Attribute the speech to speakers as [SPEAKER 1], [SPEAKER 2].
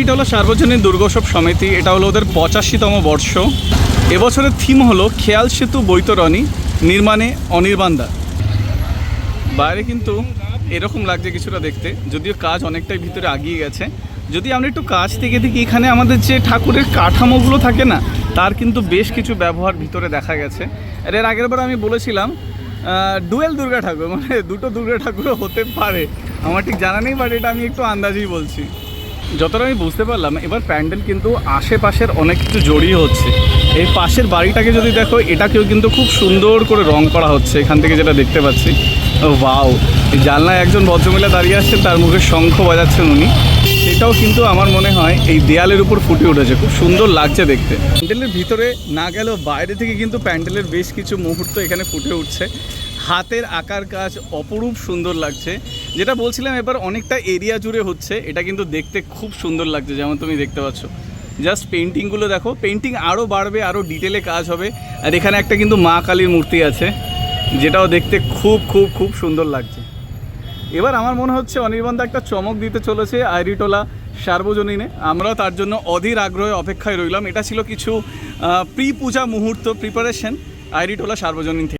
[SPEAKER 1] এটা হলো সার্বজনীন দুর্গোৎসব সমিতি, এটা হলো ওদের পঁচাশিতম বর্ষ। এবছরের থিম হলো খেয়াল সেতু বৈতরণী, নির্মাণে অনির্বাণদা। বাইরে কিন্তু এরকম লাগছে কিছুটা দেখতে, যদিও কাজ অনেকটাই ভিতরে আগিয়ে গেছে। যদি আমরা একটু কাজ থেকে দেখি, এখানে আমাদের যে ঠাকুরের কাঠামোগুলো থাকে না, তার কিন্তু বেশ কিছু ব্যবহার ভিতরে দেখা গেছে। আর এর আগের বার আমি বলেছিলাম ডুয়েল দুর্গা ঠাকুর মানে দুটো দুর্গা ঠাকুরও হতে পারে। আমার ঠিক জানা নেই বাট এটা আমি একটু আন্দাজেই বলছি। যতটা আমি বুঝতে পারলাম, এবার প্যান্ডেল কিন্তু আশেপাশের অনেক কিছু জড়িয়ে হচ্ছে। এই পাশের বাড়িটাকে যদি দেখো, এটাকেও কিন্তু খুব সুন্দর করে রং করা হচ্ছে এখান থেকে যেটা দেখতে পাচ্ছি। ও জানলায় একজন ভদ্রমহিলা দাঁড়িয়ে আছেন, তার মুখে শঙ্খ বাজাচ্ছেন উনি। সেটাও কিন্তু আমার মনে হয় এই দেয়ালের উপর ফুটে উঠেছে, খুব সুন্দর লাগছে দেখতে। প্যান্ডেলের ভিতরে না গেলেও বাইরে থেকে কিন্তু প্যান্ডেলের বেশ কিছু মুহূর্ত এখানে ফুটে উঠছে। হাতের আকার কাজ অপরূপ সুন্দর লাগছে। যেটা বলছিলাম এবার অনেকটা এরিয়া জুড়ে হচ্ছে, এটা কিন্তু দেখতে খুব সুন্দর লাগছে, যেমন তুমি দেখতে পাচ্ছ। জাস্ট পেন্টিংগুলো দেখো পেন্টিং আরও বাড়বে আরও ডিটেলে কাজ হবে। আর এখানে একটা কিন্তু মা কালীর মূর্তি আছে, যেটাও দেখতে খুব খুব খুব সুন্দর লাগছে। এবার আমার মনে হচ্ছে অনির্বাণদা একটা চমক দিতে চলেছে আইরিটোলা সার্বজনীনে। আমরাও তার জন্য অধীর আগ্রহে অপেক্ষায় রইলাম। এটা ছিল কিছু প্রি পূজা মুহূর্ত প্রিপারেশন আইরিটোলা সার্বজনীন থেকে।